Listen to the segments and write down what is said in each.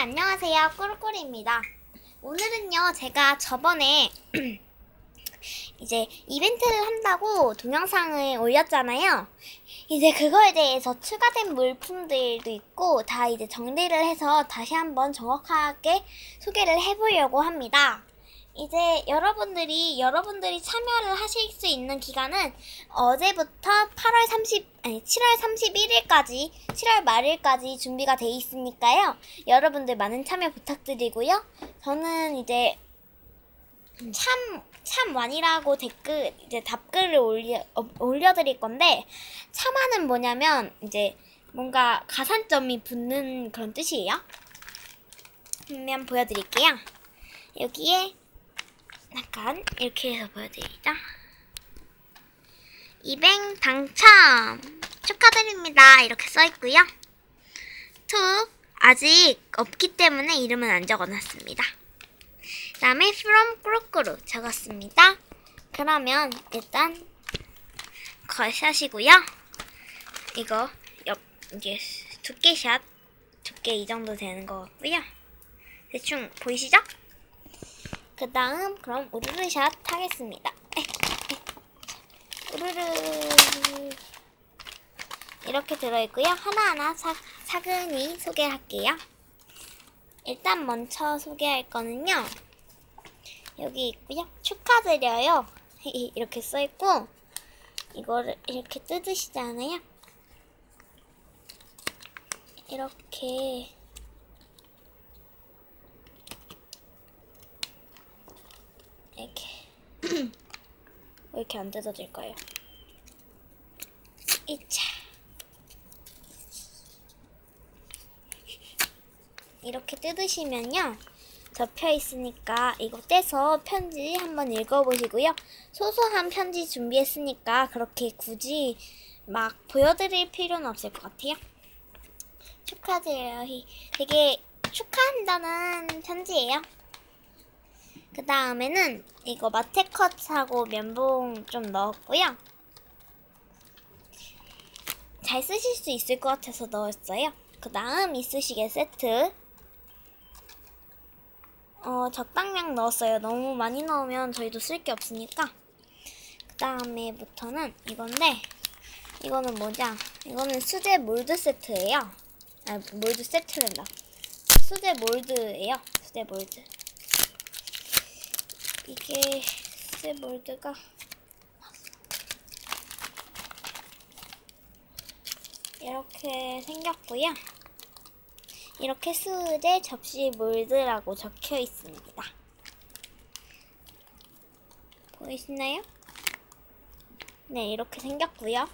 안녕하세요. 꾸루꾸루입니다. 오늘은요, 제가 저번에 이제 이벤트를 한다고 동영상을 올렸잖아요. 이제 그거에 대해서 추가된 물품들도 있고 다 이제 정리를 해서 다시 한번 정확하게 소개를 해보려고 합니다. 이제 여러분들이 여러분들이 참여를 하실 수 있는 기간은 어제부터 8월 30 아니 7월 31일까지 7월 말일까지 준비가 돼 있으니까요. 여러분들 많은 참여 부탁드리고요. 저는 이제 참, 참완이라고 댓글, 이제 답글을 올려, 어, 올려드릴 건데, 참완은 뭐냐면, 이제 뭔가 가산점이 붙는 그런 뜻이에요. 그러면 보여드릴게요. 여기에, 약간, 이렇게 해서 보여드리죠. 이뱅 당첨! 축하드립니다. 이렇게 써있고요. 툭, 아직 없기 때문에 이름은 안 적어놨습니다. 다음에 from 꾸루꾸루 적었습니다. 그러면 일단 걸샷이고요. 이거 옆 이게 두께샷 두께 이 정도 되는 것 같고요. 대충 보이시죠? 그 다음 그럼 우르르샷 하겠습니다. 우르르 이렇게 들어있고요. 하나하나 사, 차근히 소개할게요. 일단 먼저 소개할 거는요. 여기 있고요. 축하드려요. 이렇게 써있고 이거를 이렇게 뜯으시잖아요. 이렇게 이렇게 왜 이렇게 안 뜯어질까요? 이차 이렇게 뜯으시면요. 접혀 있으니까 이거 떼서 편지 한번 읽어보시고요. 소소한 편지 준비했으니까 그렇게 굳이 막 보여드릴 필요는 없을 것 같아요. 축하드려요. 되게 축하한다는 편지예요. 그 다음에는 이거 마테컷하고 면봉 좀 넣었고요. 잘 쓰실 수 있을 것 같아서 넣었어요. 그 다음 이쑤시개 세트. 어, 적당량 넣었어요. 너무 많이 넣으면 저희도 쓸 게 없으니까. 그 다음에부터는 이건데, 이거는 뭐냐? 이거는 수제 몰드 세트예요. 아, 몰드 세트랜다. 수제 몰드예요. 수제 몰드. 이게 수제 몰드가 이렇게 생겼고요. 이렇게 수제 접시 몰드라고 적혀 있습니다. 보이시나요? 네, 이렇게 생겼고요.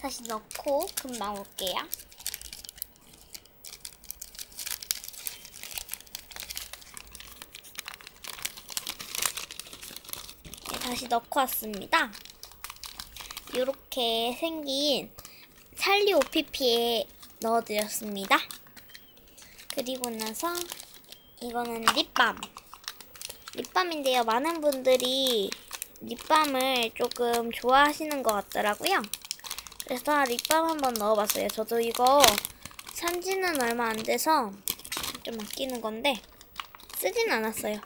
다시 넣고 금방 올게요. 다시 넣고 왔습니다. 이렇게 생긴 살리 OPP에 넣어드렸습니다. 그리고 나서 이거는 립밤. 립밤인데요. 많은 분들이 립밤을 조금 좋아하시는 것 같더라고요. 그래서 립밤 한번 넣어봤어요. 저도 이거 산지는 얼마 안 돼서 좀 아끼는 건데 쓰진 않았어요.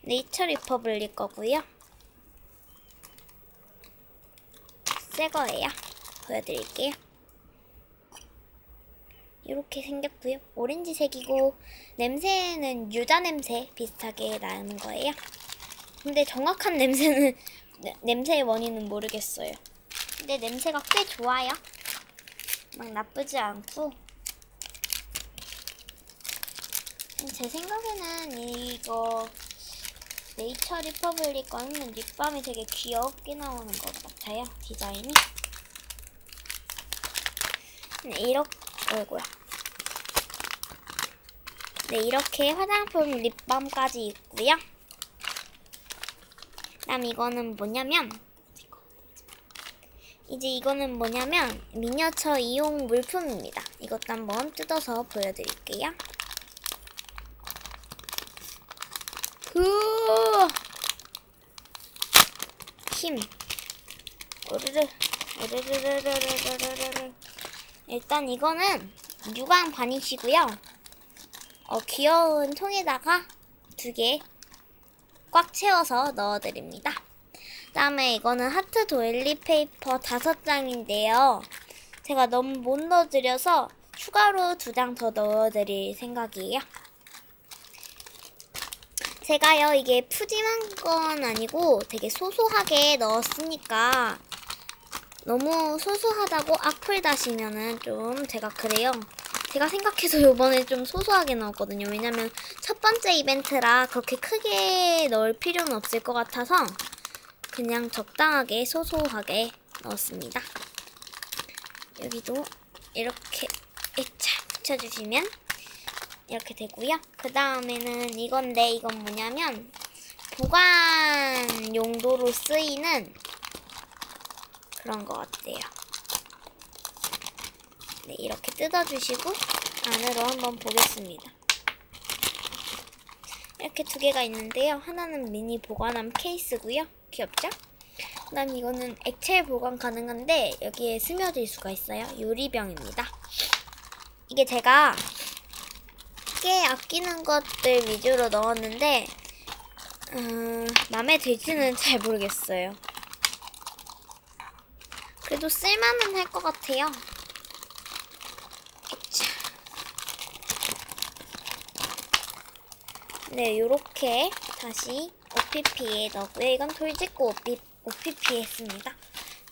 네이처 리퍼블릭 거고요. 새 거예요. 보여드릴게요. 이렇게 생겼고요. 오렌지색이고 냄새는 유자 냄새 비슷하게 나는 거예요. 근데 정확한 냄새는 냄새의 원인은 모르겠어요. 근데 냄새가 꽤 좋아요. 막 나쁘지 않고 제 생각에는 이거 네이처 리퍼블릭 거는 립밤이 되게 귀엽게 나오는 것 같아요. 디자인이. 네, 이렇게 어이구야. 네, 이렇게 화장품 립밤까지 있고요. 그다음 이거는 뭐냐면 이제 이거는 뭐냐면 미니어처 이용 물품입니다. 이것도 한번 뜯어서 보여드릴게요. 후 힘. 오르르, 오르르르르르르르. 일단 이거는 유광 반이시고요. 어, 귀여운 통에다가 두 개 꽉 채워서 넣어드립니다. 그 다음에 이거는 하트 도일리 페이퍼 다섯 장인데요. 제가 너무 못 넣어드려서 추가로 두 장 더 넣어드릴 생각이에요. 제가요 이게 푸짐한 건 아니고 되게 소소하게 넣었으니까 너무 소소하다고 악플 다시면은 좀 제가 그래요. 제가 생각해서 요번에 좀 소소하게 넣었거든요. 왜냐면 첫 번째 이벤트라 그렇게 크게 넣을 필요는 없을 것 같아서 그냥 적당하게 소소하게 넣었습니다. 여기도 이렇게 차 붙여주시면 이렇게 되고요. 그 다음에는 이건데 이건 뭐냐면 보관 용도로 쓰이는 그런 것 같아요. 네, 이렇게 뜯어주시고 안으로 한번 보겠습니다. 이렇게 두 개가 있는데요. 하나는 미니 보관함 케이스고요. 귀엽죠? 그 다음 이거는 액체 보관 가능한데 여기에 스며질 수가 있어요. 유리병입니다. 이게 제가 꽤 아끼는 것들 위주로 넣었는데 음, 마음에 들지는 잘 모르겠어요. 그래도 쓸만은 할 것 같아요. 자. 네, 요렇게 다시 OPP에 넣고요. 이건 돌직구 OPP 했습니다.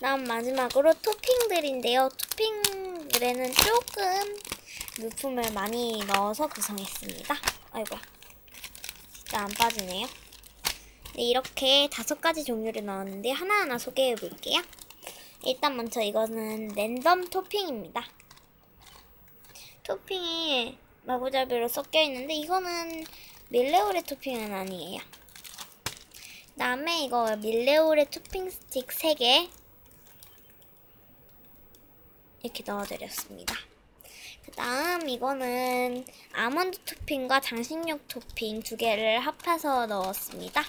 다음 마지막으로 토핑들인데요. 토핑들에는 조금 물품을 많이 넣어서 구성했습니다. 아이고, 진짜 안 빠지네요. 네, 이렇게 다섯 가지 종류를 넣었는데 하나하나 소개해 볼게요. 일단 먼저 이거는 랜덤 토핑입니다. 토핑이 마구잡이로 섞여 있는데 이거는 밀레오레 토핑은 아니에요. 그다음에 이거 밀레오레 토핑 스틱 3개 이렇게 넣어드렸습니다. 그 다음 이거는 아몬드 토핑과 장식육 토핑 두 개를 합해서 넣었습니다.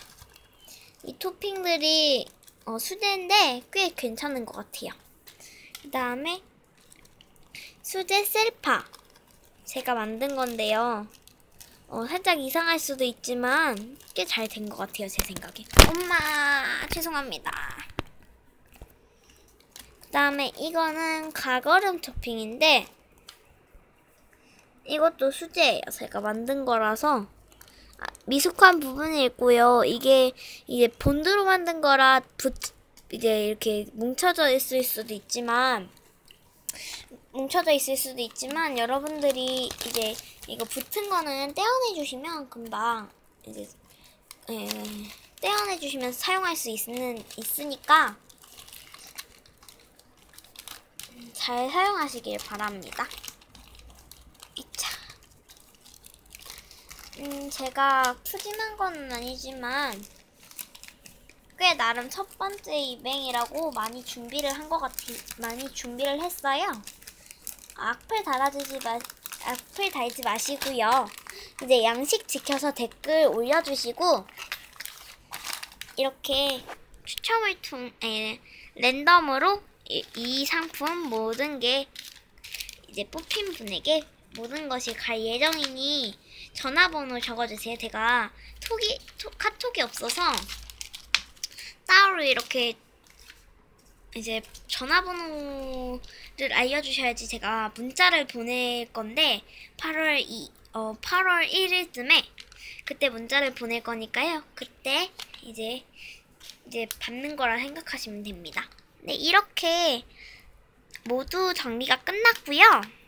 이 토핑들이 어, 수제인데 꽤 괜찮은 것 같아요. 그 다음에 수제 셀파 제가 만든 건데요. 어, 살짝 이상할 수도 있지만 꽤 잘 된 것 같아요 제 생각에. 엄마 죄송합니다. 그 다음에 이거는 가거름 토핑인데 이것도 수제예요. 제가 만든 거라서 아, 미숙한 부분이 있고요. 이게 이게 본드로 만든 거라 붙 이제 이렇게 뭉쳐져 있을 수도 있지만 뭉쳐져 있을 수도 있지만 여러분들이 이제 이거 붙은 거는 떼어내 주시면 금방 이제 예, 떼어내 주시면 사용할 수 있는 있으니까 잘 사용하시길 바랍니다. 이차. 음, 제가 푸짐한 건 아니지만 꽤 나름 첫 번째 이뱅이라고 많이 준비를 한 것 같이 많이 준비를 했어요. 악플 달아주지 마, 악플 달지 마시고요. 이제 양식 지켜서 댓글 올려주시고 이렇게 추첨을 통해 랜덤으로 이, 이 상품 모든 게 이제 뽑힌 분에게 모든 것이 갈 예정이니 전화번호 적어주세요. 제가 톡이 톡, 카톡이 없어서 따로 이렇게 이제 전화번호를 알려주셔야지 제가 문자를 보낼 건데 8월 2, 어, 8월 1일쯤에 그때 문자를 보낼 거니까요. 그때 이제 이제 받는 거라 생각하시면 됩니다. 네, 이렇게 모두 정리가 끝났고요.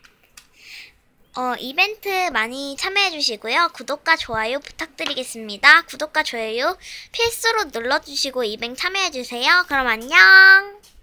어, 이벤트 많이 참여해 주시고요. 구독과 좋아요 부탁드리겠습니다. 구독과 좋아요 필수로 눌러주시고 이벤트 참여해 주세요. 그럼 안녕!